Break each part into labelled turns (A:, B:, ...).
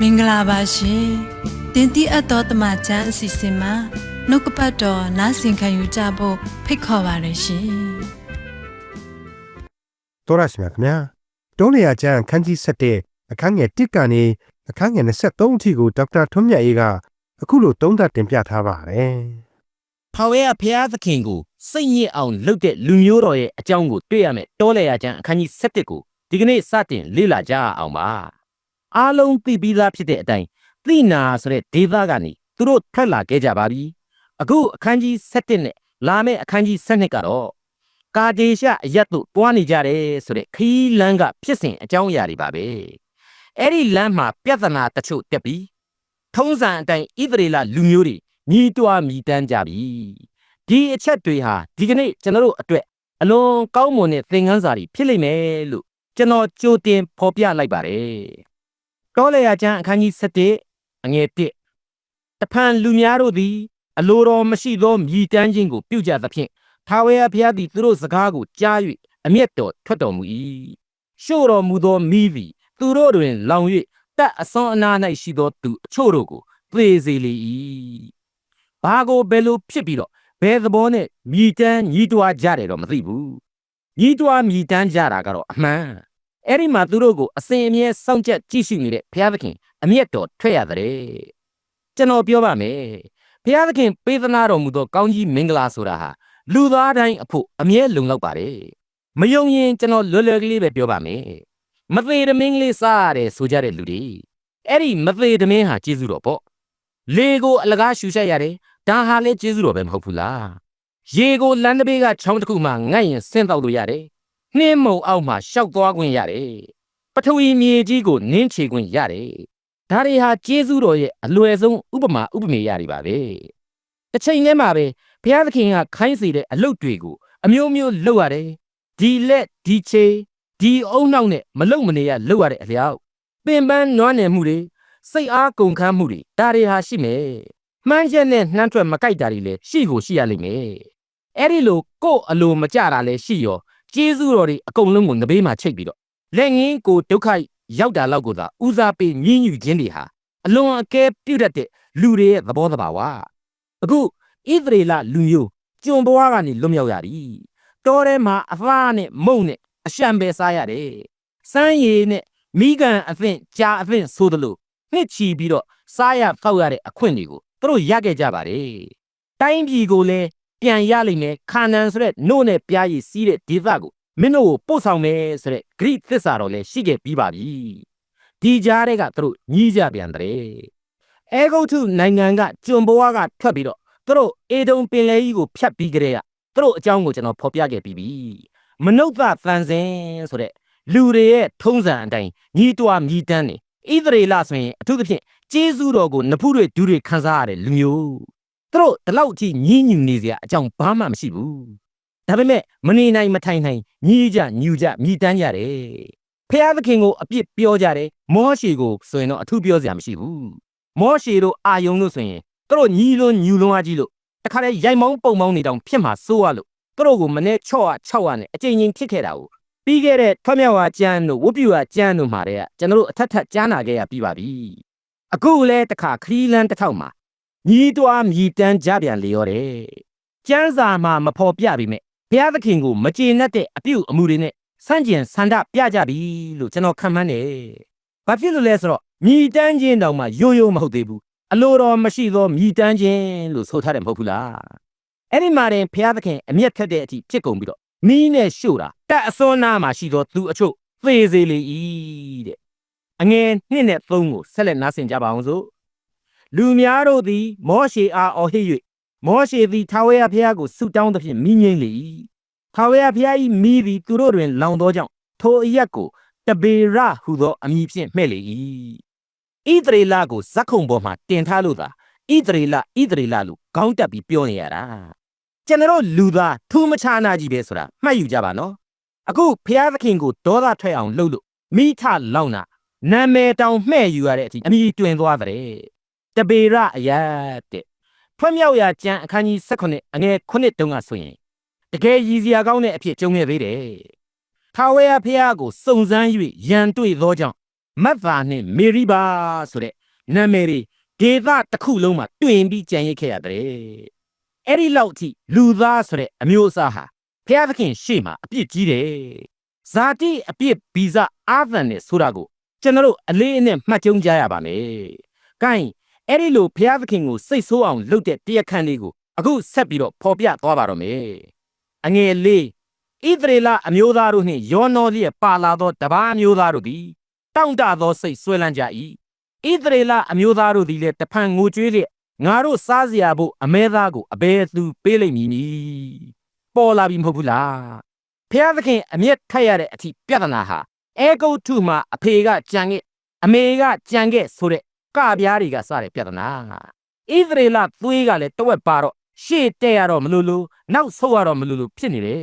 A: မင်္ဂလာပါရှင်တင်တိအပ်တော်တမချန်းအစီအစဉ်မှာနှုတ်ကပတ်တော်နားဆင်ခံယူကြဖို့ဖိတ်ခေါ်ပါရရှင်
B: တော်ရရှိမြခင်ဗျာတုံးလျာကျမ်းအခန်းကြီး7အခန်းငယ်1ကနေအခန်းငယ်23အထိကိုဒေါက်တာထွန်းမြတ်အေးကအခုလိုသုံးသပ်တင်ပြထားပါတယ်
C: ဖာဝဲကဖျားသခင်ကိုစိတ်ညစ်အောင်လုပ်တဲ့လူမျိုးတော်ရဲ့အကြောင်းကိုတွေ့ရမယ်တောလေယာကျမ်းအခန်းကြီး7ကိုဒီကနေ့စတင်လေ့လာကြအောင်ပါအားလုံးသိပြီးသားဖြစ်တဲ့အတိုင်းသိနာဆိုတဲ့ဒေသကနေသူတို့ထွက်လာခဲ့ကြပါပြီအခုအခန်းကြီး7နဲ့လာမယ့်အခန်းကြီး7ကတော့ကာဒေရှအရက်တို့တွားနေကြတယ်ဆိုတဲ့ခီးလန်းကဖြစ်စဉ်အကြောင်းအရာတွေပါပဲအဲ့ဒီလမ်းမှာပြဿနာတချို့တက်ပြီးထုံးစံအတိုင်းဣသရေလလူမျိုးတွေ ညီးတွားမြည်တမ်းကြပြီဒီအချက်တွေဟာဒီကနေ့ကျွန်တော်တို့အတွက်အလွန်ကောင်းမွန်တဲ့သင်ခန်းစာတွေဖြစ်လိမ့်မယ်လို့ကျွန်တော်ကြိုတင်ဖော်ပြလိုက်ပါတယ်တောလေယာကျမ်းအခန်းကြီး7အငယ်1တဖန်လူများတို့သည် အလိုတော်မရှိသောမြည်တမ်းခြင်းကိုပြုကြသဖြင့်ထာဝရဘုရားသည်သူတို့စကားကိုကြား၍အမျက်တော်ထွက်တော်မူ၏ရှို့တော်မူသောမိသည်သူတို့တွင် လောင်၍တက်အစွန်းအနား၌ရှိသောသူအချို့တို့ကိုသေစေလေ၏ ဘာကိုဘယ်လိုဖြစ်ပြီးတော့ဘယ်သဘောနဲ့မြည်တမ်းညီးတွားကြတယ်တော့မသိဘူးညီးတွားမြည်တမ်းကြတာကတော့အမှန်အဲ့ဒီမှာသူတို့ကိုအစဉ်အမြဲစောင့်ကြက်ကြည့်ရှုနေတဲ့ဘုရားသခင်အမျက်တော်ထွက်ရတဲ့ကျွန်တော်ပြောပါမယ်ဘုရားသခင်ပေးသနာတော်မူသောကောင်းကြီးမင်္ဂလာဆိုတာဟာလူသားတိုင်းအဖို့အမြဲလုံလောက်ပါတယ်မယုံရင်ကျွန်တော်လွယ်လွယ်ကလေးပဲပြောပါမယ်မသေးတမင်းလေးစားရတယ်ဆိုကြတဲ့လူတွေအဲ့ဒီမသေးတမင်းဟာကျေးဇူးတော်ပေါ့လေကိုအလကားရှူဆက်ရတယ် ဒါဟာလည်းကျေးဇူးတော်ပဲမဟုတ်ဘူးလားရေကိုလမ်းတစ်ဘေးကချောင်းတစ်ခုမှငတ်ရင်ဆင်းတော့လို့ရတယ်နှင်းမုံအောက်မှာရှောက်သွားခွင့်ရတယ်ပထဝီမြေကြီးကိုနင်းချေခွင့်ရတယ်ဒါတွေဟာကျေးဇူးတော်ရဲ့အလွယ်ဆုံးဥပမာဥပမေရတွေပါပဲတစ်ချိန်တည်းမှာပဲဘုရားသခင်ကခိုင်းစေတဲ့အလုပ်တွေကိုအမျိုးမျိုးလုပ်ရတယ်ဒီလက်ဒီချေဒီအုံနောက်နဲ့မလုံမနေရလုပ်ရတဲ့အလျောက်ပင်ပန်းနွမ်းနယ်မှုတွေစိတ်အားကုန်ခန်းမှုတွေဒါတွေဟာရှိမယ် မှန်းချက်နဲ့နှမ်းထွက်မကြိုက်တာတွေလည်းရှိကိုရှိရလိမ့်မယ်အဲ့ဒီလိုကို့အလိုမကြတာလည်းရှိရောကျေးဇူးတော်တွေအကုန်လုံးကိုငဘေးမှာချိတ်ပြီးတော့လက်ငင်းကိုဒုက္ခရောက်တာလောက်ကိုသာဦးစားပေးညှဉ်းညူခြင်းတွေဟာအလွန်အကဲပြုတ်တတ်တဲ့လူတွေရဲ့သဘောတဘာဝအခုဣသရေလလူမျိုးကျွန်ဘွားကနေလွတ်မြောက်ရပြီတောထဲမှာအဖားနဲ့မုံနဲ့အရှံပဲစားရတယ်စမ်းရည်နဲ့မိကန်အဖင့်ကြာအဖင့်ဆိုသလိုနှစ်ချီပြီးတော့စားရဖောက်ရတဲ့အခွင့်တွေကို သူတို့ရခဲ့ကြပါတယ်တိုင်းပြည်ကိုလည်းပြန်ရလိမ့်မယ်ခါနန်ဆိုတဲ့နို့နဲ့ပြားရည်စီးတဲ့ဒေသကိုမင်းတို့ကိုပို့ဆောင်မယ်ဆိုတဲ့ဂရိသစ္စာတော်လည်းရှိခဲ့ပြီးပါပြီဒီကြားတဲ့ကသူတို့ညီးကြပြန်တဲ့အဲဂုတ်ထုနိုင်ငံကကျွံဘွားကထွက်ပြီးတော့သူတို့အေဒုံပင်လယ်ကြီးကိုဖြတ်ပြီးကြတဲ့ကသူတို့အကြောင်းကိုကျွန်တော်ဖော်ပြခဲ့ပြီးပြီမနုဿသန်စင်ဆိုတဲ့လူတွေရဲ့ထုံးစံအတိုင်းညီးတွားမြည်တမ်းနေ ဣသရေလဆိုရင်အထူးသဖြင့်ကျေးဇူးတော်ကိုနဖူးတွေဒူးတွေခန်းစားရတဲ့လူမျိုးသူတို့ဒီလောက်အထိညင်းညူနေစရာအကြောင်းဘာမှမရှိဘူးဒါပေမဲ့မနေနိုင်မထိုင်နိုင်ညီးကြညူကြမြည်တမ်းကြတယ်ဖျားသခင်ကိုအပြစ်ပြောကြတယ်မောရှေကိုဆိုရင်တော့အထူးပြောစရာမရှိဘူးမောရှေတို့အာယုံတို့ဆိုရင်သူတို့ညီလွန်းညူလွန်းအားကြီးလို့တခါတည်းရိုက်မောင်းပုံမောင်းနေတောင်ဖြစ်မှာစိုးရလို့သူတို့ကိုမနေ့ချော့ရ6ရနဲ့အကြိမ်ကြိမ်ဖြစ်ခဲ့တာကို ပြီးခဲ့တဲ့ထွတ်မြောက်ဝါကျမ်းတို့ဝတ်ပြူဝါကျမ်းတို့မှာတည်းကကျွန်တော်တို့အထက်ထက်ကြားနာခဲ့ရပြီးပါပြီအခုလည်းတခါခရီးလန်းတစ်ထောက်မှာညီးတွားမြည်တမ်းကြပြန်လေရောတယ်ကျမ်းစာမှာမဖော်ပြပေမဲ့ဘုရားသခင်ကိုမကျေနပ်တဲ့အပြုအမူတွေနဲ့စန့်ကျင်ဆန္ဒပြကြပြီလို့ကျွန်တော်ခံမှန်းတယ်ဘာဖြစ်လို့လဲဆိုတော့မြည်တမ်းခြင်းတောင်မှရိုးရိုးမဟုတ်သေးဘူးအလိုတော်မရှိသောမြည်တမ်းခြင်းလို့ဆိုထားတယ်မဟုတ်ဘူးလားအဲ့ဒီမှာတင်ဘုရားသခင်အမျက်ထက်တဲ့အထိဖြစ်ကုန်ပြီးတော့ မီးနဲ့ရှို့တာတက်အစွန်းနာမှာရှိသောသူအချို့သေစေလေ၏တဲ့အငယ်နှစ်နဲ့သုံးကိုဆက်လက်နားဆင်ကြပါအောင်စို့လူများတို့သည် မောရှေအားအော်ဟစ်၍မောရှေသည်ထာဝရဘုရားကိုဆုတောင်းသဖြင့်မိငိမ့်လေ၏ထာဝရဘုရား၏မိသည်သူတို့တွင် လောင်သောကြောင့်ထိုအရက်ကိုတဘေရဟုသောအမည်ဖြင့်မှဲ့လေ၏ဣသရေလကိုဇက်ခုံပေါ်မှာတင်ထားလို့သာဣသရေလဣသရေလလို့ခေါင်းတက်ပြီးပြောနေရတာ ကျွန်တော်လူသားထူးမခြားနာကြီးပဲဆိုတာမှတ်ယူကြပါနော်အခုဖျားသခင်ကိုဒေါသထွက်အောင်လုပ်လို့မိထလောင်တာနာမည်တောင်မှဲ့ယူရတဲ့အထိအမိတွင်သွားတဲ့တပေရအယတ်တဲ့ဖွင့်မြောက်ရာကျမ်းအခန်းကြီး18အငယ်9တုန်းကဆိုရင်တကယ်ရည်စရာကောင်းတဲ့အဖြစ်ကြုံခဲ့သေးတယ်ထာဝရဘုရားကိုစုံစမ်း၍ရန်တွေ့သောကြောင့်မတ်သာနှင့်မေရိဘာဆိုတဲ့နာမည်တွေဒေသတစ်ခုလုံးမှာတွင်ပြီးကြံရိတ်ခဲ့ရတယ် အဲ့ဒီလောက်အထိလူသားဆိုတဲ့အမျိုးအစားဟာဘုရားသခင်ရှေ့မှာအပြစ်ကြီးတယ်ဇာတိအပြစ်ဗီဇအာသန်နဲ့ဆိုတာကိုကျွန်တော်တို့အလေးအနက်မှတ်ကြုံကြရပါမယ်။ကိုင်းအဲ့ဒီလိုဘုရားသခင်ကိုစိတ်ဆိုးအောင်လုပ်တဲ့တရားခံလေးကိုအခုဆက်ပြီးတော့ဖော်ပြသွားပါတော့မယ်။အငယ်လေးဣသရေလအမျိုးသားတို့နှင့်ယောနောလျက်ပါလာသောတပားအမျိုးသားတို့သည်တောင့်တသောစိတ်ဆွဲလန်းကြ၏ဣသရေလအမျိုးသားတို့သည်လည်းတဖန်ငိုကြွေးလျက် ငါတို့စားစရာဖို့အမဲသားကိုအဘယ်သူပေးလိမ့်မည်နည်းပေါ်လာပြီမဟုတ်ဘူးလားဖျားသခင်အမျက်ထက်ရတဲ့အထိပြဿနာဟာအဲဂုတ်ထုမှာအဖေကကြံခဲ့အမေကကြံခဲ့ဆိုတဲ့ကပြားတွေကစတဲ့ပြဿနာဣသရေလသွေးကလည်းတဝက်ပါတော့ရှေ့တက်ရတော့မလို့လို့နောက်ဆုတ်ရတော့မလို့လို့ဖြစ်နေတယ်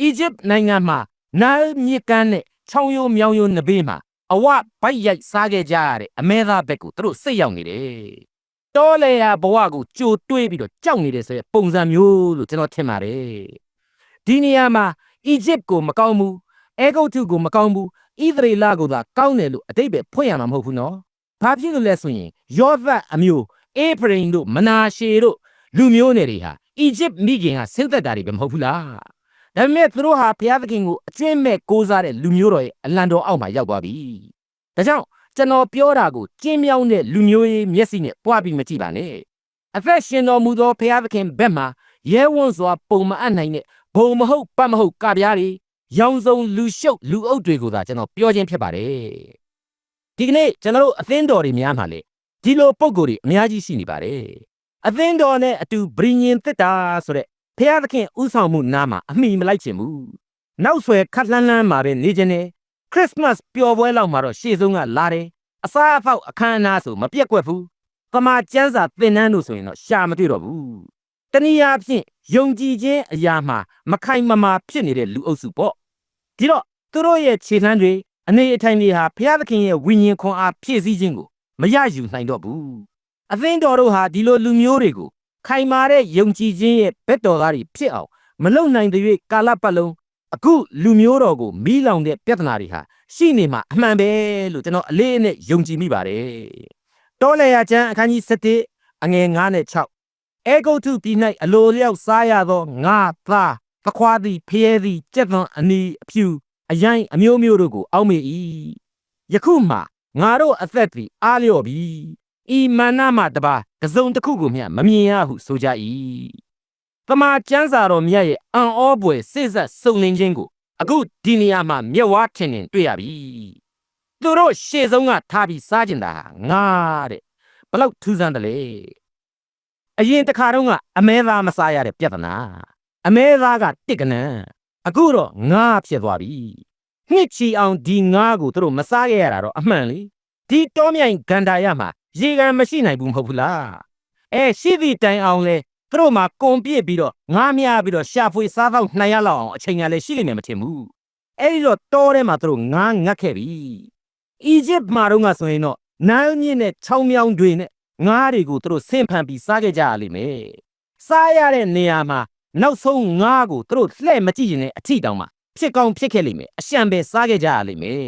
C: အီဂျစ်နိုင်ငံမှာနားမြစ်ကမ်းနဲ့ချောင်းရိုးမြောင်းရိုးနဘေးမှာအဝဘိုက်ရိုက်စားခဲ့ကြရတဲ့အမဲသားဘက်ကိုသူတို့စိတ်ရောက်နေတယ်။ တောလေယာဘဝကိုကြိုတွေးပြီးတော့ကြောက်နေတယ်ဆိုရယ်ပုံစံမျိုးလို့ကျွန်တော်ထင်ပါတယ်။ဒီနေရာမှာအီဂျစ်ကိုမကောင်းဘူးအဲဂုတ်ထုကိုမကောင်းဘူးဣသရေလကိုသာကောင်းတယ်လို့အတိတ်ပဲဖွင့်ရမှာမဟုတ်ဘူးနော်။ဘာဖြစ်လို့လဲဆိုရင်ယောသတ်အမျိုးအေဖရင်တို့မနာရှေတို့လူမျိုးနယ်တွေဟာအီဂျစ်မိခင်ဟာဆင်းသက်တာတွေပဲမဟုတ်ဘူးလား။ဒါပေမဲ့သူတို့ဟာဘုရားသခင်ကိုအကျွင့်မဲ့ကိုးစားတဲ့လူမျိုးတော်ရဲ့အလံတော်အောက်မှာရောက်သွားပြီ။ဒါကြောင့် ကျွန်တော်ပြောတာကိုကျင်းမြောင်းတဲ့လူမျိုးရေးမျက်စိနဲ့ပွားပြီးမကြည့်ပါနဲ့။အသက်ရှင်တော်မူသောဘုရားသခင်ဘက်မှာရဲဝံ့စွာပုံမအပ်နိုင်တဲ့ဘုံမဟုတ်ပတ်မဟုတ်ကပြားတွေရောင်စုံလူရှုပ်လူအုပ်တွေကိုသာကျွန်တော်ပြောခြင်းဖြစ်ပါတယ်။ဒီကနေ့ကျွန်တော်တို့အသင်းတော်တွေများမှာလေဒီလိုပုံကိုယ်တွေအများကြီးရှိနေပါတယ်။အသင်းတော်နဲ့အတူဗြိညင်တစ်တာဆိုတဲ့ဖះသခင်ဥဆောင်မှုနားမှာအမိမလိုက်ချင်ဘူး။နောက်ဆွဲခတ်လှမ်းလှမ်းမှာပဲနေခြင်းနဲ့ ခရစ်စမတ်ပျော်ပွဲလောက်မှာတော့ရှေ့ဆုံးကလာတယ်။အစားအဖောက်အခမ်းအနားဆိုမပြက်ကွက်ဘူး။သမာကျမ်းစာသင်တန်းလို့ဆိုရင်တော့ရှာမတွေ့တော့ဘူး။တနည်းအားဖြင့်ယုံကြည်ခြင်းအရာမှာမခိုင်မမာဖြစ်နေတဲ့လူအုပ်စုပေါ့။ဒီတော့သူတို့ရဲ့ခြေလှမ်းတွေအနေအထိုင်တွေဟာဘုရားသခင်ရဲ့ဝိညာဉ်ခွန်အားဖြည့်ဆည်းခြင်းကိုမရယူနိုင်တော့ဘူး။အသင်းတော်တို့ဟာဒီလိုလူမျိုးတွေကိုခိုင်မာတဲ့ယုံကြည်ခြင်းရဲ့ဘက်တော်သားတွေဖြစ်အောင်မလုံနိုင်တဲ့၍ကာလပတ်လုံး အခုလူမျိုးတော်ကိုမီးလောင်တဲ့ပြဿနာတွေဟာရှိနေမှာအမှန်ပဲလို့ကျွန်တော်အလေးအနက်ယုံကြည်မိပါတယ်။တောလေယာကျမ်းအခန်းကြီး7အငယ်9နဲ့6အဲဂုတ်ထုပြည်၌အလိုလျောက်စားရသောငါသားသခွားသည်ဖျဲသည်ကြက်သွန်အနီအဖြူအယိုင်းအမျိုးမျိုးတို့ကိုအောက်မေ့၏ယခုမှငါတို့အသက်သည်အားလျော့ပြီဤမာနမှတပါကစုံတစ်ခုကိုမျှမမြင်ရဟုဆိုကြ၏ တမန်ကျမ်းစာတော်မြတ်ရဲ့အံ့ဩပွေစိစက်စုံလင်ခြင်းကိုအခုဒီနေရာမှာမျက်ဝါးထင်ထင်တွေ့ရပြီသူတို့ရှေ့ဆုံးကထားပြီးစားကျင်တာငါတဲ့ဘလောက်ထူးဆန်းတယ်လေအရင်တစ်ခါတုန်းကအမဲသားမစားရတဲ့ပြဿနာအမဲသားကတစ်ကနန်းအခုတော့ငါဖြစ်သွားပြီနှစ်ချီအောင်ဒီငါကိုသူတို့မစားခဲ့ရတာတော့အမှန်လေဒီတောမြိုင်ဂန္ဓာရမှာရေကန်မရှိနိုင်ဘူးမဟုတ်ဘူးလားအဲရှိသည့်တိုင်အောင်လဲ သူတို့မှာကုံပြစ်ပြီးတော့ငားမြပြီးတော့ရှာဖွေစားတော့နှံရလောက်အောင်အချိန်ကလည်းရှိလိမ့်မယ်မထင်ဘူးအဲ့ဒီတော့တောထဲမှာသူတို့ငားငတ်ခဲ့ပြီအီဂျစ်မှာတော့ငါဆိုရင်တော့နိုင်မြင့်နဲ့ချောင်းမြောင်းတွေနဲ့ငားတွေကိုသူတို့ဆင့်ဖန်ပြီးစားခဲ့ကြရလိမ့်မယ်စားရတဲ့နေရာမှာနောက်ဆုံးငားကိုသူတို့လှဲ့မကြည့်ရင်လည်းအထီတောင်မှဖြစ်ကောင်းဖြစ်ခဲ့လိမ့်မယ်အရှံပဲစားခဲ့ကြရလိမ့်မယ်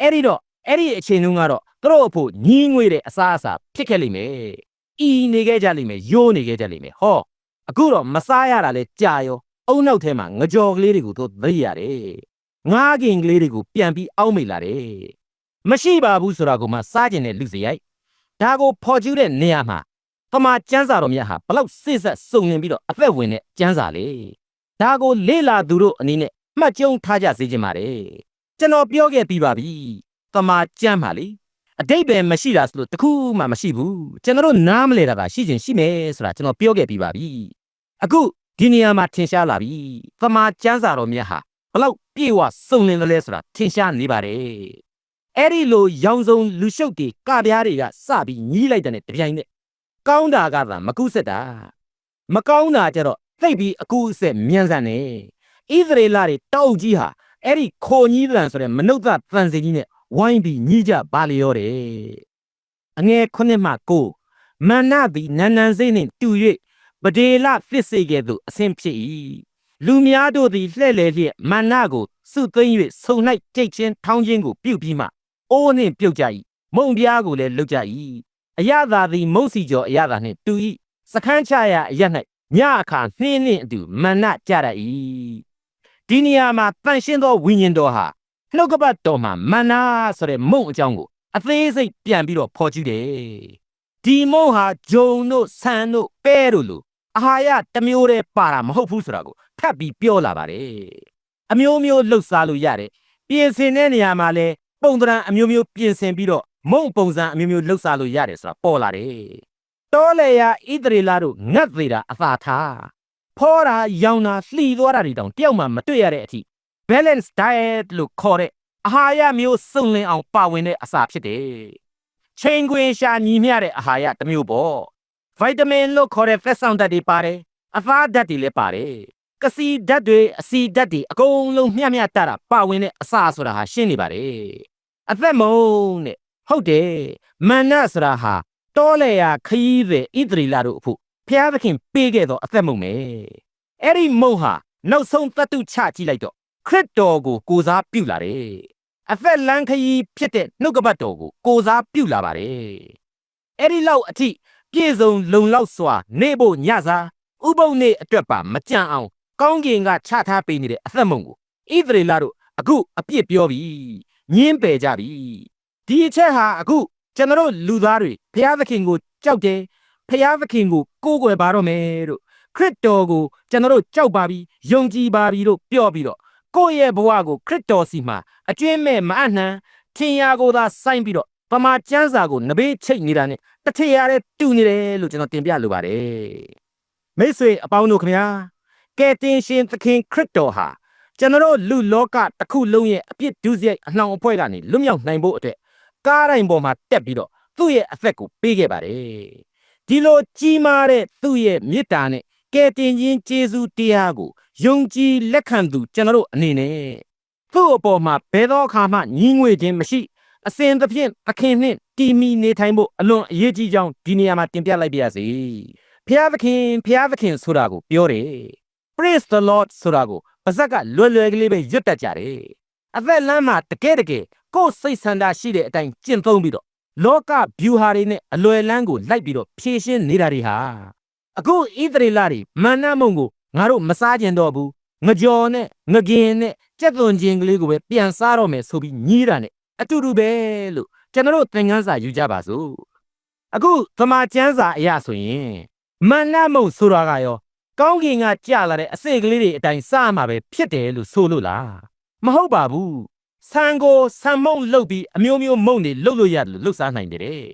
C: အဲ့ဒီတော့အဲ့ဒီအချိန်တုန်းကတော့သူတို့အဖို့ညီးငွေတဲ့အစားအစာဖြစ်ခဲ့လိမ့်မယ်။ ဤနေခဲ့ကြလိမ့်မယ်၊ယိုးနေခဲ့ကြလိမ့်မယ်။ဟောအခုတော့မစားရတာလဲကြာရောအုံနောက်ထဲမှာငကြော်ကလေးတွေကိုသူသတိရတယ်။ငားကင်ကလေးတွေကိုပြန်ပြီးအောက်မိလာတယ်။မရှိပါဘူးဆိုတာကိုမှစားကျင်တဲ့လူစရိုက်။ဒါကိုဖော်ကျူးတဲ့နေရာမှာတမန်ကျမ်းစာတော်မြတ်ဟာဘလောက်စစ်ဆက်စုံလင်ပြီးတော့အသက်ဝင်တဲ့ကျမ်းစာလေ။ဒါကိုလေ့လာသူတို့အနေနဲ့မှတ်ကျုံထားကြစေချင်ပါတယ်။ကျွန်တော်ပြောခဲ့ပြီးပါပြီ။တမန်ကျမ်းပါလေ။ အတိတ်ပဲမရှိတာဆိုလို့တခုမှမရှိဘူးကျွန်တော်တို့နားမလဲတာကရှိချင်းရှိမယ်ဆိုတာကျွန်တော်ပြောခဲ့ပြီးပါပြီအခုဒီနေရာမှာထင်ရှားလာပြီသမာကျမ်းစာတော်မြတ်ဟာဘလောက်ပြေဝစုံလင်တယ်လဲဆိုတာထင်ရှားနေပါတယ်အဲ့ဒီလိုရောင်စုံလူရှုပ်တွေကပြားတွေကစပြီးညီးလိုက်တဲ့တပြိုင်နက်ကောင်းတာကသာမကုဆက်တာမကောင်းတာကြတော့သိပ်ပြီးအကူအဆက်မြန်ဆန်နေဣသရေလတွေတောက်ကြီးဟာအဲ့ဒီခိုညီးတန်ဆိုတဲ့မနုဿတန်စီကြီးနဲ့ ဝိုင်းပြီးညီးကြပါလျောတယ်အငယ်ခုနှစ်မှကိုမန္နသည်နန်းနန်းစိတ်နှင့်တူ၍ပဒေလသစ်စေကဲ့သို့အဆင့်ဖြစ်၏လူများတို့သည်လှဲ့လေလျက်မန္နကိုစုသိမ့်၍ဆုံ၌ကြိတ်ချင်းထောင်းချင်းကိုပြုတ်ပြီးမှအိုးနှင့်ပြုတ်ကြ၏မုံပြားကိုလည်းလုတ်ကြ၏အရသာသည်မုံစီကျော်အရသာနှင့်တူ၏စခန်းချရာအရ၌ညအခါနှင်းနှင့်အတူမန္နကြရ၏ဒီနေရာမှာတန်ရှင်းသောဝိညာဉ်တော်ဟာ နှုတ်ကပတ်တော်မှာမန္နာဆိုတဲ့မုံအကြောင်းကိုအသေးစိတ်ပြန်ပြီးတော့ဖော်ကြည့်တယ်ဒီမုံဟာဂျုံတို့ဆန်တို့ပဲတို့လိုအာဟာရတစ်မျိုးတည်းပါတာမဟုတ်ဘူးဆိုတာကိုထပ်ပြီးပြောလာပါတယ်အမျိုးမျိုးလှုပ်ရှားလို့ရတယ်ပြင်ဆင်တဲ့နေရာမှာလဲပုံသဏ္ဍာန်အမျိုးမျိုးပြင်ဆင်ပြီးတော့မုံပုံစံအမျိုးမျိုးလှုပ်ရှားလို့ရတယ်ဆိုတာပေါ်လာတယ်တောလေယာဣသရေလတို့ငတ်သေးတာအသာထားဖောတာရောင်တာလှီသွားတာတွေတောင်တယောက်မှမတွေ့ရတဲ့အထိ balance diet လို့ခေါ်တဲ့အာဟာရမျိုးစုံလင်အောင်ပါဝင်တဲ့အစာဖြစ်တယ်ချိန်ခွင်ရှာညီမျှတဲ့အာဟာရတစ်မျိုးပေါ့ဗိုက်တာမင်လို့ခေါ်တဲ့သက်ဆောင်ဓာတ်တွေပါတယ်အသားဓာတ်တွေလည်းပါတယ်ကစီဓာတ်တွေအစီဓာတ်တွေအကုန်လုံးမျှမျှတတာပါဝင်တဲ့အစာဆိုတာဟာရှင်းနေပါတယ်အသက်မုံတဲ့ဟုတ်တယ်မန္နဆိုတာဟာတောလေယာခရီးတဲ့ဣသရီလာတို့အဖို့ဖျားသခင်ပေးခဲ့သောအသက်မုံပဲအဲ့ဒီမုံဟာနောက်ဆုံးတတ်တုချကြည့်လိုက်တော့ ခရစ်တော်ကိုကိုစားပြုလာတယ်အသက်လန်းခရီးဖြစ်တဲ့နှုတ်ကပတ်တော်ကိုကိုစားပြုလာပါတယ်အဲ့ဒီလောက်အထိပြည့်စုံလုံလောက်စွာ နေဖို့ညစားဥပုပ်နေအတွက်ပါမကြံအောင် ကောင်းကင်ကချထားပေးနေတဲ့အသက်မုံကိုဣသရေလတို့အခုအပြစ်ပြောပြီညင်းပယ်ကြပြီဒီအချက်ဟာအခုကျွန်တော်တို့လူသားတွေဘုရားသခင်ကိုကြောက်တယ်ဘုရားသခင်ကိုကိုးကွယ်ပါတော့မယ်တို့ခရစ်တော်ကိုကျွန်တော်တို့ကြောက်ပါပြီယုံကြည်ပါပြီလို့ပြောပြီးတော့ ကိုယ့်ရဲ့ဘဝကိုခရစ်တော်စီမှာအကျွင်းမဲ့မအနှံထင်ရာကိုသာစိုင်းပြီးတော့ပမာကျမ်းစာကိုနဘေးချိတ်နေတာနဲ့တစ်ထရရဲတူနေတယ်လို့ကျွန်တော်တင်ပြလိုပါတယ်မိတ်ဆွေအပေါင်းတို့ခင်ဗျာကယ်တင်ရှင်သခင်ခရစ်တော်ဟာကျွန်တော်တို့လူလောကတစ်ခုလုံးရဲ့အပြစ်ဒုစရိုက်အနှောင်အဖွဲ့ကနေလွတ်မြောက်နိုင်ဖို့အတွက်ကားတိုင်းပေါ်မှာတက်ပြီးတော့သူ့ရဲ့အသက်ကိုပေးခဲ့ပါတယ်ဒီလိုကြီးမားတဲ့သူ့ရဲ့မေတ္တာနဲ့ကယ်တင်ခြင်းကျေးဇူးတရားကို ယုံကြည်လက်ခံသူကျွန်တော်တို့အနေနဲ့သူ့အပေါ်မှာဘယ်တော့အခါမှညီးငွေခြင်းမရှိအစဉ်သဖြင့်သခင်နှင့်တီမီနေထိုင်ဖို့အလွန်အရေးကြီးကြောင်းဒီနေရာမှာတင်ပြလိုက်ပါရစေဖျားသခင်ဖျားသခင်ဆိုတာကိုပြောတယ် praise the lord ဆိုတာကိုပါဇက်ကလွယ်လွယ်ကလေးပဲရွတ်တတ်ကြတယ်အသက်လမ်းမှာတကယ်တကယ်ကိုယ်စိတ်ဆန္ဒရှိတဲ့အတိုင်းကျင့်သုံးပြီးတော့လောကဗျူဟာတွေနဲ့အလွယ်လန်းကိုလိုက်ပြီးတော့ဖြည့်ရှင်းနေတာတွေဟာအခုဣသရေလတွေမန္နမုံကို ငါတို့မစားကြင်တော့ဘူးငကြော်နဲ့ငကင်နဲ့ကြက်သွန်ချင်းကလေးကိုပဲပြန်စားတော့မယ်ဆိုပြီးညီးတာနဲ့အတူတူပဲလို့ကျွန်တော်တို့သင်ခန်းစာယူကြပါစို့အခုသမာကျမ်းစာအရဆိုရင်မန္နမုံဆိုတာကရောကောင်းကင်ကကြလာတဲ့အစိတ်ကလေးတွေအတိုင်းစားမှာပဲဖြစ်တယ်လို့ဆိုလို့လားမဟုတ်ပါဘူးဆန်ကိုဆန်မုံလှုပ်ပြီးအမျိုးမျိုးမုံတွေလှုပ်လို့ရတယ်လို့လှုပ်စားနိုင်တယ်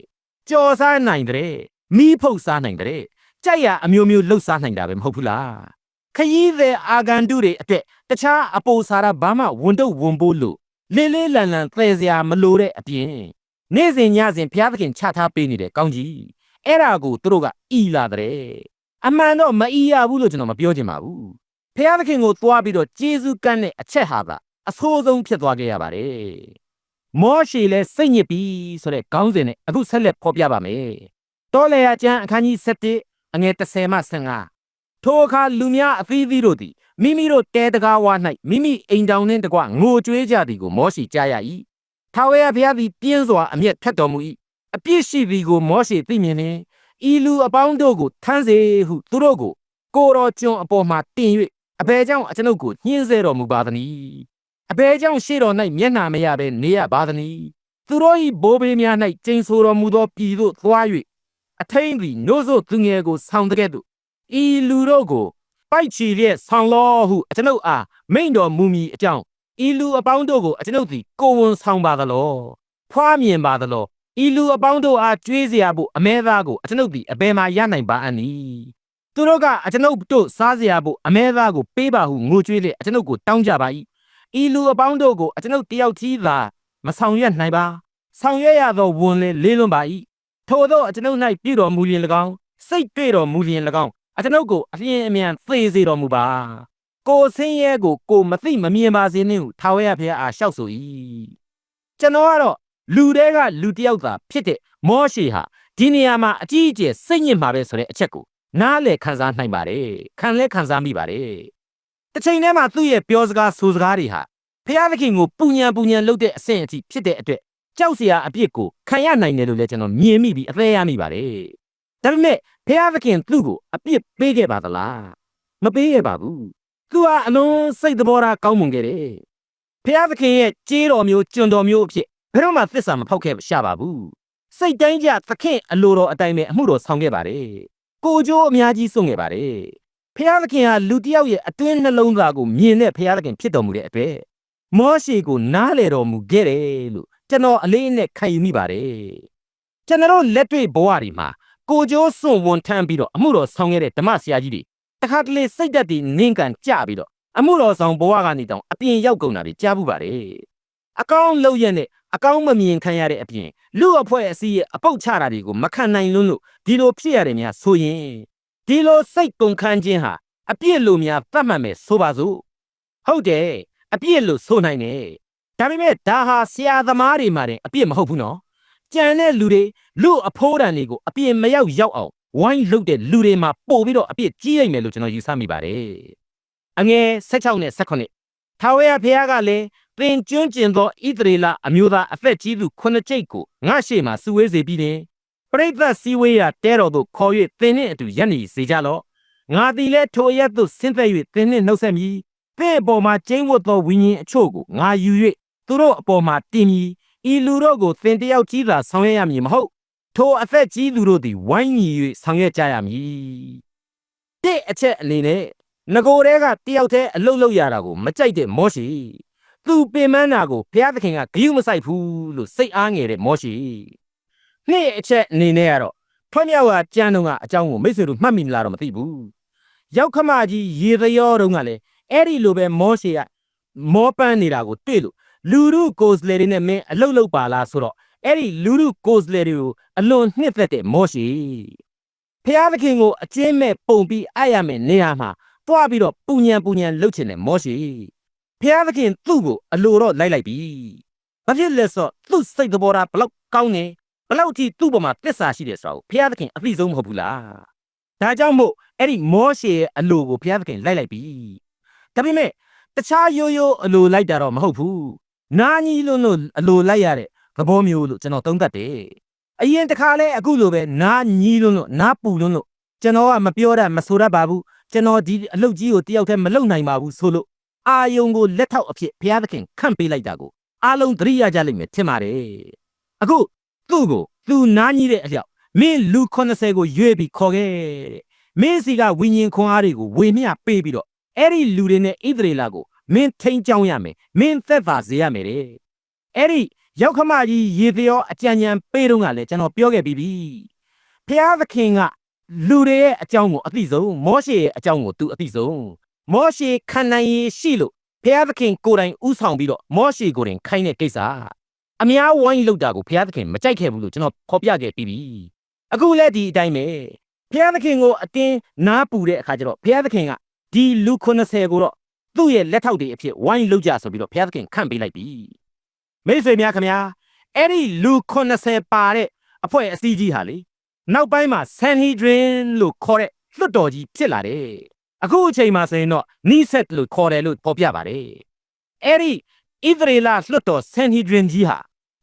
C: ကြော်စားနိုင်တယ်မီးဖုတ်စားနိုင်တယ်ကြိုက်ရအမျိုးမျိုးလှုပ်စားနိုင်တာပဲမဟုတ်ဘူးလား ခရီးသည်အာဂန္တုတွေအတွက်တခြားအပိုစားရဘာမှဝန်တော့ဝန်ပိုးလို့လေးလေးလန်လန်သဲစရာမလိုတဲ့အပြင်နေ့စဉ်ညစဉ်ဘုရားသခင်ချထားပေးနေတဲ့ကောင်းကြီးအဲ့ဒါကိုသူတို့ကအီလာတဲ့အမှန်တော့မအီရဘူးလို့ကျွန်တော်မပြောချင်ပါဘူးဘုရားသခင်ကိုသွားပြီးတော့ကျေးဇူးကမ်းတဲ့အချက်ဟာကအဆိုးဆုံးဖြစ်သွားခဲ့ရပါတယ်မောရှေလည်းစိတ်ညစ်ပြီဆိုတဲ့ခေါင်းစဉ်နဲ့အခုဆက်လက်ဖော်ပြပါမယ်တောလေယာကျမ်းအခန်းကြီး7အငယ်30မှ15 ထိုအခါလူများအသီးသီးတို့သည်မိမိတို့တဲတကားဝါ၌မိမိအိမ်တောင်နှင့်တကွငိုကြွေးကြသည်ကိုမောရှိကြားရ၏ထာဝရဘုရားသည်ပြင်းစွာအမျက်ထက်တော်မူ၏အပြစ်ရှိသည်ကိုမောရှိသိမြင်လျင်ဤလူအပေါင်းတို့ကိုထမ်းစေဟုသူတို့ကိုကိုတော်ကျွန်းအပေါ်မှတင်၍အဘယ်ကြောင့်အကျွန်ုပ်ကိုညှင်းဆဲတော်မူပါသနည်းအဘယ်ကြောင့်ရှေ့တော်၌မျက်နှာမရဘဲနေရပါသနည်းသူတို့၏ဘိုးဘေးများ၌ကျိန်ဆိုတော်မူသောပြည်သို့သွား၍အထိန်သည်နို့ဆိုသူငယ်ကိုဆောင်းတဲ့ကဲ့သို့ ဤလူတို့ကိုပိုက်ချီလျက်ဆောင်းလောဟုအကျွန်ုပ်အားမိန့်တော်မူမည်အကြောင်းဤလူအပေါင်းတို့ကိုအကျွန်ုပ်သည်ကိုဝန်ဆောင်ပါသလောဖွားမြင်ပါသလောဤလူအပေါင်းတို့အားကြွေးเสียဖို့အမဲသားကိုအကျွန်ုပ်သည်အဘယ်မှရနိုင်ပါအန်နီသူတို့ကအကျွန်ုပ်တို့စားเสียဖို့အမဲသားကိုပေးပါဟုငိုကြွေးလျက်အကျွန်ုပ်ကိုတောင်းကြပါ၏ဤလူအပေါင်းတို့ကိုအကျွန်ုပ်တယောက်ကြီးသာမဆောင်ရွက်နိုင်ပါဆောင်ရွက်ရသောဝန်လေလေးလွန်းပါ၏ထို့သောအကျွန်ုပ်၌ပြုတော်မူလျင်၎င်းစိတ်တွေ့တော်မူလျင်၎င်း အကျွန်ုပ်ကိုအလျင်အမြန်သေစေတော်မူပါကိုဆင်းရဲကိုကိုမသိမမြင်ပါစေနှင့်ဟုထာဝရဘုရားအားလျှောက်ဆို၏ကျွန်တော်ကတော့လူတဲကလူတစ်ယောက်သာဖြစ်တဲ့မောရှေဟာဒီနေရာမှာအကြီးအကျယ်စိတ်ညစ်မှာပဲဆိုတဲ့အချက်ကိုနားလည်ခံစားနိုင်ပါတယ်ခံလဲခံစားမိပါတယ်တတစ်ချိန်တည်းမှာသူ့ရဲ့ပြောစကားဆိုစကားတွေဟာဖျားသခင်ကိုပူညံပူညံလုပ်တဲ့အဆင့်အထိဖြစ်တဲ့အတွက်ကြောက်စရာအပြစ်ကိုခံရနိုင်တယ်လို့လည်းကျွန်တော်မြင်မိပြီးအသေးရမိပါတယ် ဒါပေမဲ့ဖျားသခင်သူ့ကိုအပြစ်ပေးခဲ့ပါသလားမပေးခဲ့ပါဘူးသူဟာအလုံးစိတ်သဘောထားကောင်းမွန်ခဲ့တယ်ဖျားသခင်ရဲ့ကြေးတော်မျိုးကျွံတော်မျိုးအဖြစ်ဘယ်တော့မှသစ္စာမဖောက်ခဲ့ရှာပါဘူးစိတ်တိုင်းကြသခင်အလိုတော်အတိုင်းပဲအမှုတော်ဆောင်ခဲ့ပါတယ်ကိုကြိုးအများကြီးစွန့်ခဲ့ပါတယ်ဖျားသခင်ဟာလူတစ်ယောက်ရဲ့အတွင်းနှလုံးသားကိုမြင်တဲ့ဖျားသခင်ဖြစ်တော်မူတဲ့အတွက်မောရှေကိုနားလေတော်မူခဲ့တယ်လို့ကျွန်တော်အလေးအနက်ခံယူမိပါတယ်ကျွန်တော်လက်တွေ့ဘဝတွေမှာ ကိုကြိုးစွန့်ဝန်ထမ်းပြီးတော့အမှုတော်ဆောင်ခဲ့တဲ့ဓမ္မဆရာကြီးတွေတခါတလေစိတ်ဓာတ်တွေနင်းကန်ကြပြီးတော့အမှုတော်ဆောင်ဘဝကနေတောင်အပြင်ရောက်ကုန်တာတွေကြားဘူးပါတယ်အကောင်းလောက်ရက်နဲ့အကောင်းမမြင်ခံရတဲ့အပြင်လူအဖွဲ့အစည်းရဲ့အပုတ်ချတာတွေကိုမခံနိုင်လွန်းလို့ဒီလိုဖြစ်ရတယ်များဆိုရင်ဒီလိုစိတ်ကုန်ခန်းခြင်းဟာအပြစ်လို့များသတ်မှတ်မယ်ဆိုပါစို့ဟုတ်တယ်အပြစ်လို့ဆိုနိုင်တယ်ဒါပေမဲ့ဒါဟာဆရာသမားတွေမှာတင်အပြစ်မဟုတ်ဘူးနော် ကြံတဲ့လူတွေလူအဖိုးတန်တွေကိုအပြစ်မရောက်ရောက်အောင်ဝိုင်းလုတဲ့လူတွေမှာပို့ပြီးတော့အပြစ်ကြီးနိုင်မယ်လို့ကျွန်တော်ယူဆမိပါတယ်အငယ်16နဲ့18ထာဝရဘုရားကလည်းသင်ကျွန်းကျင်သောဣသရေလအမျိုးသားအသက်ကြီးသူခုနှစ်ကျိတ်ကိုငါရှေ့မှာစုဝေးစေပြီးတယ်ပရိသတ်စည်းဝေးရာတဲတော်သို့ခေါ်၍သင်နှင့်အတူရပ်နေစေကြလော့ငါသည်လည်းထိုအရက်သို့ဆင်းသက်၍သင်နှင့်နှုတ်ဆက်မည်သင်အပေါ်မှာကျင်းဝတ်သောဝိညာဉ်အချို့ကိုငါယူ၍သူတို့အပေါ်မှာတင်မည် ဤလူတို့ကိုသင်တယောက်ကြီးသာဆောင်ရွက်ရမည်မဟုတ်ထိုအသက်ကြီးသူတို့သည်ဝိုင်းညီ၍ဆောင်ရွက်ကြရမည်တဲ့အချက်အနေနဲ့ငကိုယ်တည်းကတယောက်တည်းအလုတ်လုတ်ရတာကိုမကြိုက်တဲ့မောရှိသူပင်မန်းတာကိုဘုရားသခင်ကဂရုမစိုက်ဘူးလို့စိတ်အားငယ်တဲ့မောရှိနေ့အချက်အနေနဲ့ကတော့ထွမြောက်ကကြမ်းတုံးကအကြောင်းကိုမိတ်ဆွေတို့မှတ်မိလားတော့မသိဘူးရောက်ခမကြီးရေသရောတုံးကလည်းအဲ့ဒီလိုပဲမောရှိကမောပန်းနေတာကိုတွေ့လို့ လူရုကိုစလေတွေနဲ့မင်းအလုတ်လုတ်ပါလားဆိုတော့အဲ့ဒီလူရုကိုစလေတွေကိုအလွန်နှစ်သက်တဲ့မောရှိဖျားသခင်ကိုအကျဉ်းမဲ့ပုံပြီးအပ်ရမယ်နေရာမှာတွားပြီးတော့ပူညံပူညံလှုပ်ချင်တဲ့မောရှိဖျားသခင်သူ့ကိုအလိုတော့လိုက်လိုက်ပြီဘာဖြစ်လဲဆိုတော့သူ့စိတ်သဘောထားဘလောက်ကောင်းနေဘလောက်ထိသူ့ပေါ်မှာတစ္ဆာရှိတယ်ဆိုတော့ဖျားသခင်အသိဆုံးမဟုတ်ဘူးလားဒါကြောင့်မို့အဲ့ဒီမောရှိရဲ့အလိုကိုဖျားသခင်လိုက်လိုက်ပြီဒါပေမဲ့တခြားရိုးရိုးအလိုလိုက်တာတော့မဟုတ်ဘူး နာကြီးလုံးလို့အလိုလိုက်ရတဲ့သဘောမျိုးလို့ကျွန်တော်သုံးသပ်တယ်အရင်တခါလဲအခုလိုပဲနာကြီးလုံးလို့နာပူလုံးလို့ကျွန်တော်ကမပြောတတ်မဆိုတတ်ပါဘူးကျွန်တော်ဒီအလုပ်ကြီးကိုတယောက်တည်းမလုပ်နိုင်ပါဘူးဆိုလို့အာယုံကိုလက်ထောက်အဖြစ်ဘုရားသခင်ခန့်ပေးလိုက်တာကိုအားလုံးသတိရကြလိမ့်မယ်ထင်ပါတယ်အခုသူ့ကိုသူနားကြီးတဲ့အလျောက်မင်းလူ80ကိုရွေးပြီးခေါ်ခဲ့တဲ့မင်းစီကဝိညာဉ်ခွန်အားတွေကိုဝေမျှပေးပြီးတော့အဲ့ဒီလူတွေနဲ့ဣသရေလကို မင်းထိန်ကြောင်းရမယ်မင်းသက်သာစေရမယ်တဲ့အဲ့ဒီရောက်ခမကြီးရေပြောအကြံဉာဏ်ပေးတော့ကလည်းကျွန်တော်ပြောခဲ့ပြီးပြီဘုရားသခင်ကလူတွေရဲ့အကြောင်းကိုအသိဆုံးမောရှေရဲ့အကြောင်းကိုသူအသိဆုံးမောရှေခံနိုင်ရည်ရှိလို့ဘုရားသခင်ကိုယ်တိုင်ဥဆောင်ပြီးတော့မောရှေကိုယ်တိုင်ခိုင်းတဲ့ကိစ္စအများဝိုင်းလောက်တာကိုဘုရားသခင်မကြိုက်ခဲ့ဘူးလို့ကျွန်တော်ဖော်ပြခဲ့ပြီးပြီအခုလည်းဒီအတိုင်းပဲဘုရားသခင်ကိုအတင်းနားပူတဲ့အခါကျတော့ဘုရားသခင်ကဒီလူ80ကိုတော့ သူ့ရဲ့လက်ထောက်တွေအဖြစ်ဝိုင်းလောက်ကြဆိုပြီးတော့ဘုရားသခင်ခန့်ပေးလိုက်ပြီမိတ်ဆွေများခင်ဗျာအဲ့ဒီလူ80ပါတဲ့အဖွဲ့အစည်းကြီးဟာလေနောက်ပိုင်းမှာ Sanhedrin လို့ခေါ်တဲ့လွတ်တော်ကြီးဖြစ်လာတယ်အခုအချိန်မှာဆိုရင်တော့ Niset လို့ခေါ်တယ်လို့ဖော်ပြပါတယ်အဲ့ဒီဣသရေလလွတ်တော် Sanhedrin ကြီးဟာ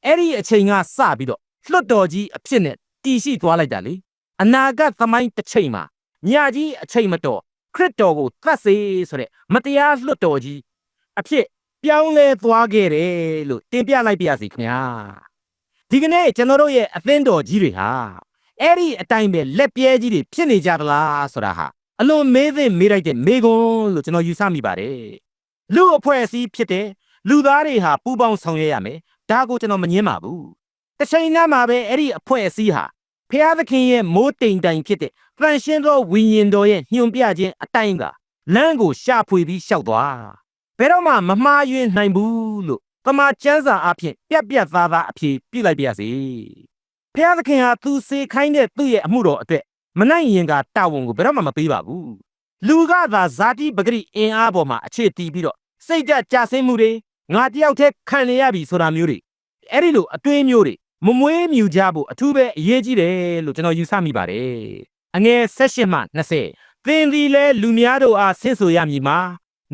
C: အဲ့ဒီအချိန်ကစပြီးတော့လွတ်တော်ကြီးအဖြစ်နဲ့တည်ရှိသွားလိုက်တာလေအနာဂတ်သမိုင်းတစ်ချိန်မှာညကြီးအချိန်မတော် ခရစ်တော်ကိုသတ်စေဆိုတဲ့မတရားလွတ်တော်ကြီးအဖြစ်ပြောင်းလဲသွားခဲ့တယ်လို့တင်ပြလိုက်ပါရစေခင်ဗျာဒီကနေ့ကျွန်တော်တို့ရဲ့အသင်းတော်ကြီးတွေဟာအဲ့ဒီအတိုင်းပဲလက်ပြဲကြီးတွေဖြစ်နေကြသလားဆိုတာဟာအလွန်မေးသင့်မေးလိုက်တဲ့မေကွန်းလို့ကျွန်တော်ယူဆမိပါတယ်လူအဖွဲ့အစည်းဖြစ်တဲ့လူသားတွေဟာပူပေါင်းဆောင်ရွက်ရမယ်ဒါကိုကျွန်တော်မငင်းပါဘူးတစ်ချိန်တည်းမှာပဲအဲ့ဒီအဖွဲ့အစည်းဟာ ဖျားသခင်ရဲ့မိုးတိမ်တိုင်ဖြစ်တဲ့တန်ရှင်းသောဝိညာဉ်တော်ရဲ့ညွှန်ပြခြင်းအတိုင်းကလမ်းကိုရှာဖွေပြီးလျှောက်သွားဘယ်တော့မှမမှားယွင်းနိုင်ဘူးလို့တမန်ကျမ်းစာအဖြစ်ပြက်ပြက်သားသားအဖြေပြလိုက်ပါရစေဖျားသခင်ဟာသူစေခိုင်းတဲ့သူ့ရဲ့အမှုတော်အတွက်မနိုင်ရင်ကတာဝန်ကိုဘယ်တော့မှမပေးပါဘူးလူကသာဇာတိပဂရိအင်အားပေါ်မှာအခြေတည်ပြီးတော့စိတ်ဓာတ်ကြဆင်းမှုတွေငါတယောက်တည်းခံရရပြီဆိုတာမျိုးတွေအဲ့ဒီလိုအတွေးမျိုးတွေ မမွေးမြူကြဖို့အထူးပဲအရေးကြီးတယ်လို့ကျွန်တော်ယူဆမိပါတယ်အငယ်၁၈မှ20သင်သည်လဲလူများတို့အားဆင့်ဆိုရမည်မှာ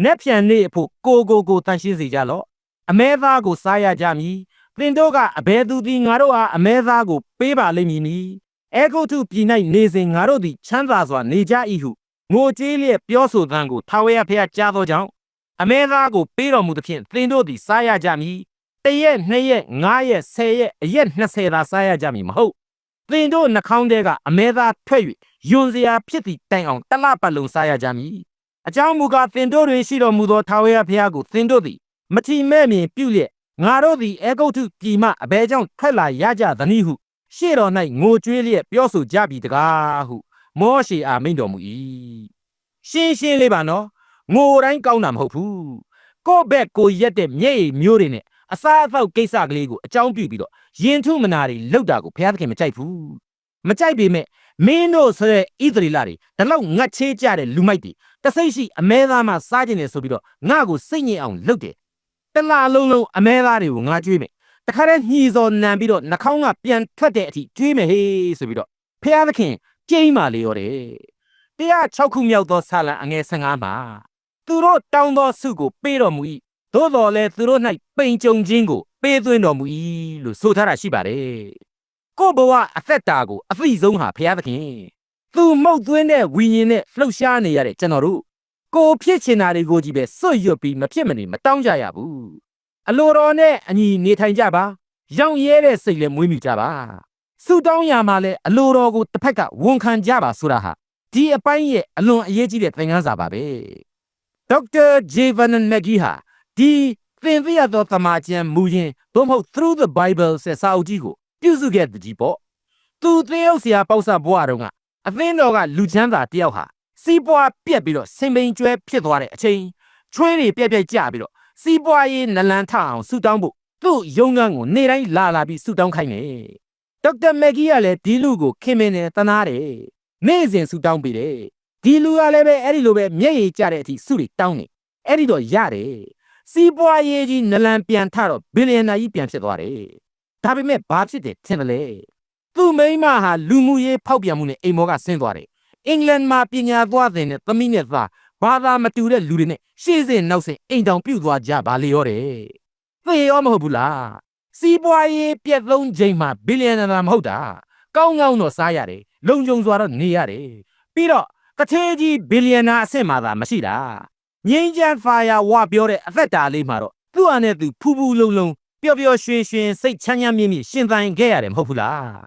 C: နက်ဖြန်နေ့အဖို့ကိုကိုကိုတန်ရှင်းစေကြလော့အမဲသားကိုစားရကြမည်သင်တို့ကအဘဲသူသည်ငါတို့အားအမဲသားကိုပေးပါလိမ့်မည်နီအဲဂုတ်ထုပြည်၌နေစဉ်ငါတို့သည်ချမ်းသာစွာနေကြ၏ဟုငိုကြေးလျက်ပြောဆိုသံကိုထာဝရဘုရားကြားသောကြောင့်အမဲသားကိုပေးတော်မူသဖြင့်သင်တို့သည်စားရကြမည် တရက်နှစ်ရက်ငါးရက်ဆယ်ရက်အရက်20သာစားရကြမည်မဟုတ်သင်တို့နှာခေါင်းထဲကအမဲသားထွက်၍ယွန်စရာဖြစ်သည့်တိုင်အောင်တစ်လပတ်လုံးစားရကြမည်အကြောင်းမူကားသင်တို့တွင်ရှိတော်မူသောထာဝရဘုရားကိုသင်တို့သည်မထီမဲ့မြင်ပြုလျက်ငါတို့သည်အေဂုတ်ထုပြည်မှအဘဲကြောင့်ထွက်လာရကြသနည်းဟုရှေ့တော်၌ငိုကြွေးလျက်ပြောဆိုကြပြီတကားဟုမောရှေအားမိန့်တော်မူ၏ရှင်းရှင်းလေးပါနော်ငိုတိုင်းကောင်းတာမဟုတ်ဘူးကိုယ့်ဘက်ကိုရက်တဲ့မျက်ရည်မျိုးတွေနဲ့ အစားအသောက်ကိစ္စကလေးကိုအကြောင်းပြုပြီးတော့ရင်ထုမနာတွေလောက်တာကိုဘုရားသခင်မကြိုက်ဘူးမကြိုက်ပေမဲ့မင်းတို့ဆိုတဲ့ဣသရေလတွေဒီလောက်ငတ်ချေးကြတဲ့လူမိုက်တွေတဆိတ်ရှိအမဲသားမှစားကျင်တယ်ဆိုပြီးတော့ငါ့ကိုစိတ်ညစ်အောင်လုပ်တယ်တလားလုံးလုံးအမဲသားတွေကိုငါကြွေးမယ်တခါတည်းညှီစော်နံပြီးတော့နှာခေါင်းကပြန်ထွက်တဲ့အထိကြွေးမယ်ဟေးဆိုပြီးတော့ဖះသခင်ကြိမ်းပါလေရောတယ်106ခုမြောက်သောဆာလံအငယ်15မှာသူတို့တောင်းသောဆုကိုပေးတော်မူ၏ သို့တော်လည်းသူတို့၌ပိန်ကြုံခြင်းကိုပေးသွင်းတော်မူ၏လို့ဆိုထားတာရှိပါတယ်ကို့ဘဝအသက်တာကိုအသိဆုံးဟာဖះသခင်သူမှုတ်သွင်းတဲ့ဝိညာဉ်နဲ့လှုပ်ရှားနေရတဲ့ကျွန်တော်တို့ကိုဖြစ်ချင်တာတွေကိုကြီးပဲစွတ်ရွတ်ပြီးမဖြစ်မနေမတောင်းကြရဘူးအလိုတော်နဲ့အညီနေထိုင်ကြပါရောင်ရဲတဲ့စိတ်လည်းမွေးမြူကြပါဆူတောင်းရမှာလဲအလိုတော်ကိုတစ်ဖက်ကဝန်ခံကြပါဆိုတာဟာဒီအပိုင်းရဲ့အလွန်အရေးကြီးတဲ့သင်ခန်းစာပါပဲဒေါက်တာဂျေဗန်မက်ဂီဟာ ဒီသင်သိရသောသမာကျမ်းမူရင်းသို့မဟုတ် through the bible ဆက်စာအုပ်ကြီးကိုပြုစုခဲ့တဲ့ကြီးပေါ့သူသင်ရောက်ဆရာပေါ့ဆဘွားတော်ကအသင်းတော်ကလူချမ်းသာတယောက်ဟာစီးပွားပြက်ပြီးတော့စင်ပိန်ကျွဲဖြစ်သွားတဲ့အချိန်ချွေးတွေပြက်ပြက်ကြပြီးတော့စီးပွားရေးနလန်ထအောင်ဆူတောင်းဖို့သူ့ရုံးခန်းကိုနေ့တိုင်းလာလာပြီးဆူတောင်းခိုင်းတယ်ဒေါက်တာမက်ဂီကလည်းဒီလူကိုခင်မင်းနဲ့တနာတယ်နေ့စဉ်ဆူတောင်းပေးတယ်ဒီလူကလည်းပဲအဲ့ဒီလိုပဲမျက်ရည်ကျတဲ့အထိစုတွေတောင်းနေအဲ့ဒီတော့ရတယ် စီးပွားရေးကြီးနလန်ပြန်ထတော့ဘီလီယံနာကြီးပြန်ဖြစ်သွားတယ်ဒါပေမဲ့ဘာဖြစ်တယ်ထင်တယ်လေသူ့မိန်းမဟာလူမှုရေးဖောက်ပြန်မှုနဲ့အိမ်မောကဆင်းသွားတယ်အင်္ဂလန်မှာပညာသွားတဲ့နဲ့သမီးနဲ့သားဘာသာမတူတဲ့လူတွေနဲ့ရှေ့စဉ်နောက်စဉ်အိမ်တောင်ပြုတ်သွားကြပါလေရောတယ်သေရောမဟုတ်ဘူးလားစီးပွားရေးပြက်သုံးချိန်မှာဘီလီယံနာမဟုတ်တာကောင်းကောင်းတော့စားရတယ်လုံခြုံစွာတော့နေရတယ်ပြီးတော့တထေးကြီးဘီလီယံနာအဆင့်မှာသာမရှိတာ ငိမ့်ချမ်းဖာယာဝပြောတဲ့အသက်တာလေးမှာတော့သူ့အနေနဲ့သူဖူးဖူးလုံးလုံးပျော်ပျော်ရွှင်ရွှင်စိတ်ချမ်းချမ်းမြေ့မြေ့ရှင်သန်ခဲ့ရတယ်မဟုတ်ဘူးလား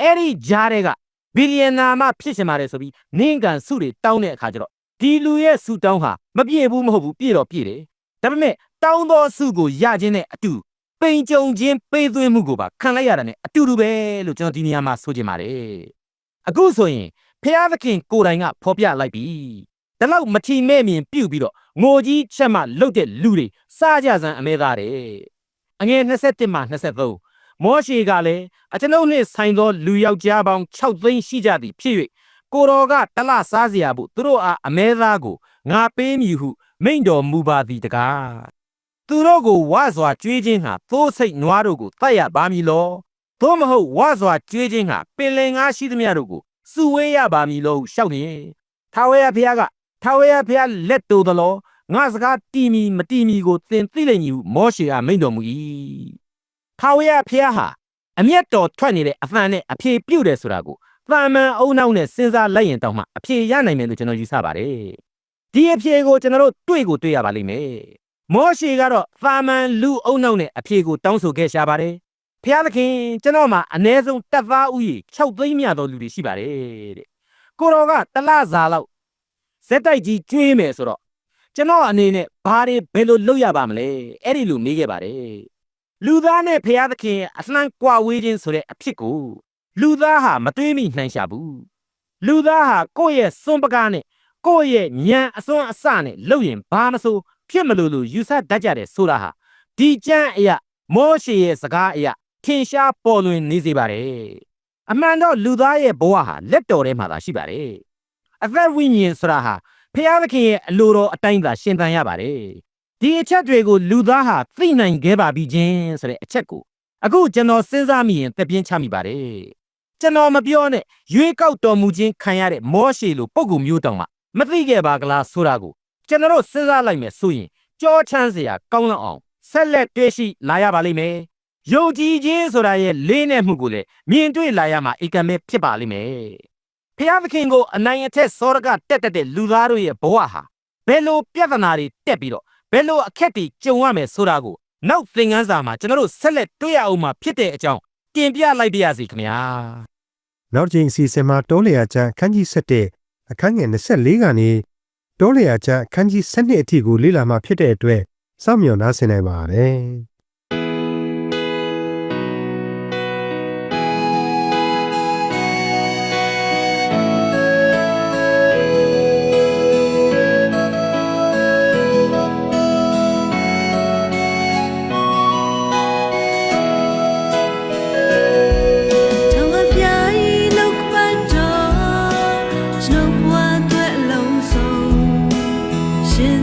C: အဲ့ဒီကြားတဲ့ကဘီလီယံနာမှဖြစ်ရှင်ပါတယ်ဆိုပြီးနင်းကန်စုတွေတောင်းတဲ့အခါကျတော့ဒီလူရဲ့စုတောင်းဟာမပြည့်ဘူးမဟုတ်ဘူးပြည့်တော့ပြည့်တယ်ဒါပေမဲ့တောင်းသောစုကိုရခြင်းနဲ့အတူပိန်ကြုံခြင်းပေးသွင်းမှုကိုပါခံလိုက်ရတာနဲ့အတူတူပဲလို့ကျွန်တော်ဒီနေရာမှာဆိုချင်ပါတယ်အခုဆိုရင်ဖျားသခင်ကိုယ်တိုင်ကဖော်ပြလိုက်ပြီ ဒါလောက်မထီမဲ့မြင်ပြုတ်ပြီးတော့ငိုကြီးချက်မှလုတ်တဲ့လူတွေစားကြစမ်းအမဲသားတယ်အငယ်27မှ23မောရှေကလည်းအကျွန်ုပ်နှင့်ဆိုင်သောလူယောက်ျားပေါင်း6သိန်းရှိကြသည်ဖြစ်၍ကိုတော်ကတလစားเสียဖို့သူတို့အားအမဲသားကိုငါပေးမည်ဟုမိန့်တော်မူပါသည်တကားသူတို့ကိုဝါစွာကြွေးခြင်းဟာသိုးစိတ်နွားတို့ကိုတတ်ရပါမည်လောသို့မဟုတ်ဝါစွာကြွေးခြင်းဟာပင်လင်ငါရှိသမျှတို့ကိုစုဝေးရပါမည်လောဟုရှောက်နေထာဝရဘုရားက ထာဝရဘုရားလက်တူသလောငါစကားတီမီမတီမီကိုသင်သိလိမ့်မည်ဟုမောရှေအားမိန့်တော်မူ၏ထာဝရဘုရားဟာအမျက်တော်ထွက်နေတဲ့အဖန်နဲ့အဖြေပြုတ်တယ်ဆိုတာကိုသာမန်အုံနောက်နဲ့စဉ်းစားလိုက်ရင်တောင်မှအဖြေရနိုင်မယ်လို့ကျွန်တော်ယူဆပါတယ်ဒီအဖြေကိုကျွန်တော်တို့တွေ့ကိုတွေ့ရပါလိမ့်မယ်မောရှေကတော့သာမန်လူအုံနောက်နဲ့အဖြေကိုတောင်းဆိုခဲ့ရှာပါတယ်ဖျားသခင်ကျွန်တော်မှာအ ਨੇ ဆုံးတပ်သားဥယျာဉ်6သိန်းမြသောလူတွေရှိပါတယ်တဲ့ကိုတော်ကတလစာလောက် ဇက်တိုက်ကြီးကျွေးမယ်ဆိုတော့ကျွန်တော်အနေနဲ့ဘာတွေဘယ်လိုလုပ်ရပါမလဲအဲ့ဒီလိုမေးခဲ့ပါတယ်လူသားနဲ့ဖျားသခင်အလှမ်းကွာဝေးခြင်းဆိုတဲ့အဖြစ်ကိုလူသားဟာမတွေးမိနှိုင်းရှာဘူးလူသားဟာကိုယ့်ရဲ့စွန့်ပကားနဲ့ကိုယ့်ရဲ့ဉာဏ်အစွမ်းအစနဲ့လုပ်ရင်ဘာမဆိုဖြစ်မလို့လို့ယူဆတတ်ကြတယ်ဆိုတာဟာဒီကျမ်းအရာမောရှေရဲ့စကားအရာထင်ရှားပေါ်လွင်နေစေပါတယ်အမှန်တော့လူသားရဲ့ဘဝဟာလက်တော်ထဲမှာသာရှိပါတယ် အသက်ဝိညာဉ်ဆိုတာဟာဖျားသခင်ရဲ့အလိုတော်အတိုင်းသာရှင်သန်ရပါတယ်ဒီအချက်တွေကိုလူသားဟာသိနိုင်ခဲ့ပါပြီချင်းဆိုတဲ့အချက်ကိုအခုကျွန်တော်စဉ်းစားမိရင်သပြင်းချမိပါတယ်ကျွန်တော်မပြောနဲ့ရွေးကောက်တော်မူခြင်းခံရတဲ့မောရှေလိုပုံကူမျိုးတောင်မှမသိခဲ့ပါကလားဆိုတာကိုကျွန်တော်တို့စဉ်းစားလိုက်မယ်ဆိုရင်ကြောချမ်းစရာကောင်းလောက်အောင်ဆက်လက်တွေ့ရှိလာရပါလိမ့်မယ်ယုံကြည်ခြင်းဆိုတာရဲ့လေးနက်မှုကိုလည်းမြင်တွေ့လာရမှာအကံပဲဖြစ်ပါလိမ့်မယ် ဖျားသခင်ကိုအနိုင်အထက်စောရကတက်တက်တဲ့လူသားတို့ရဲ့ဘဝဟာဘယ်လိုပြဿနာတွေတက်ပြီးတော့ဘယ်လိုအခက်တွေကြုံရမယ်ဆိုတာကိုနောက်သင်ခန်းစာမှာကျွန်တော်တို့ဆက်လက်တွေ့ရအောင်မှာဖြစ်တဲ့အကြောင်းတင်ပြလိုက်ပါရစေခင်ဗျာ
B: နောက်ကြိမ်စီစဉ်မှာတောလျာချန်အခန်းကြီး7အခန်းငယ်24ကနေတောလျာချန်အခန်းကြီး7အထိကိုလေ့လာမှာဖြစ်တဲ့အတွက်စောင့်မျှော်နားဆင်နိုင်ပါ
A: ရစေ။ 是。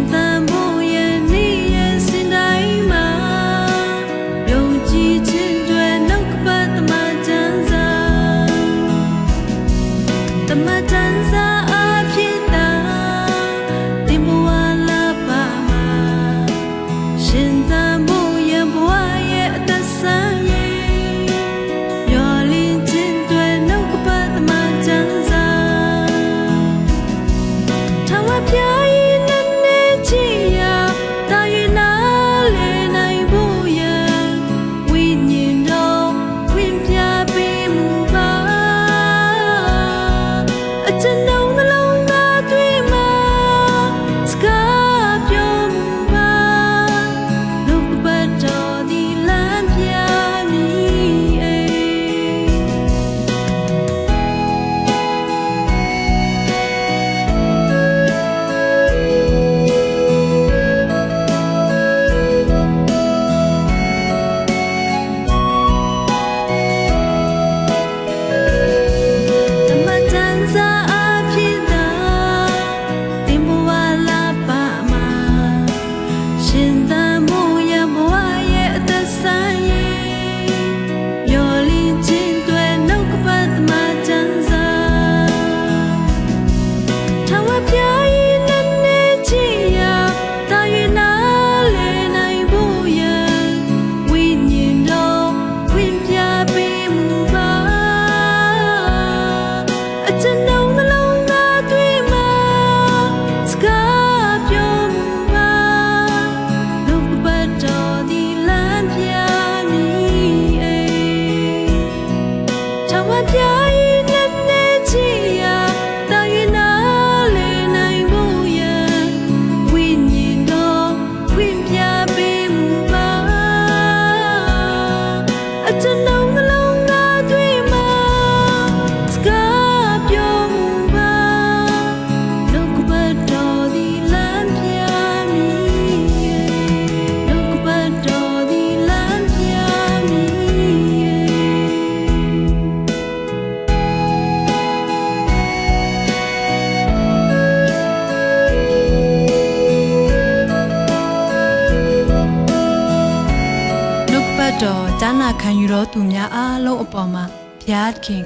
A: ားသခင်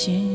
A: 行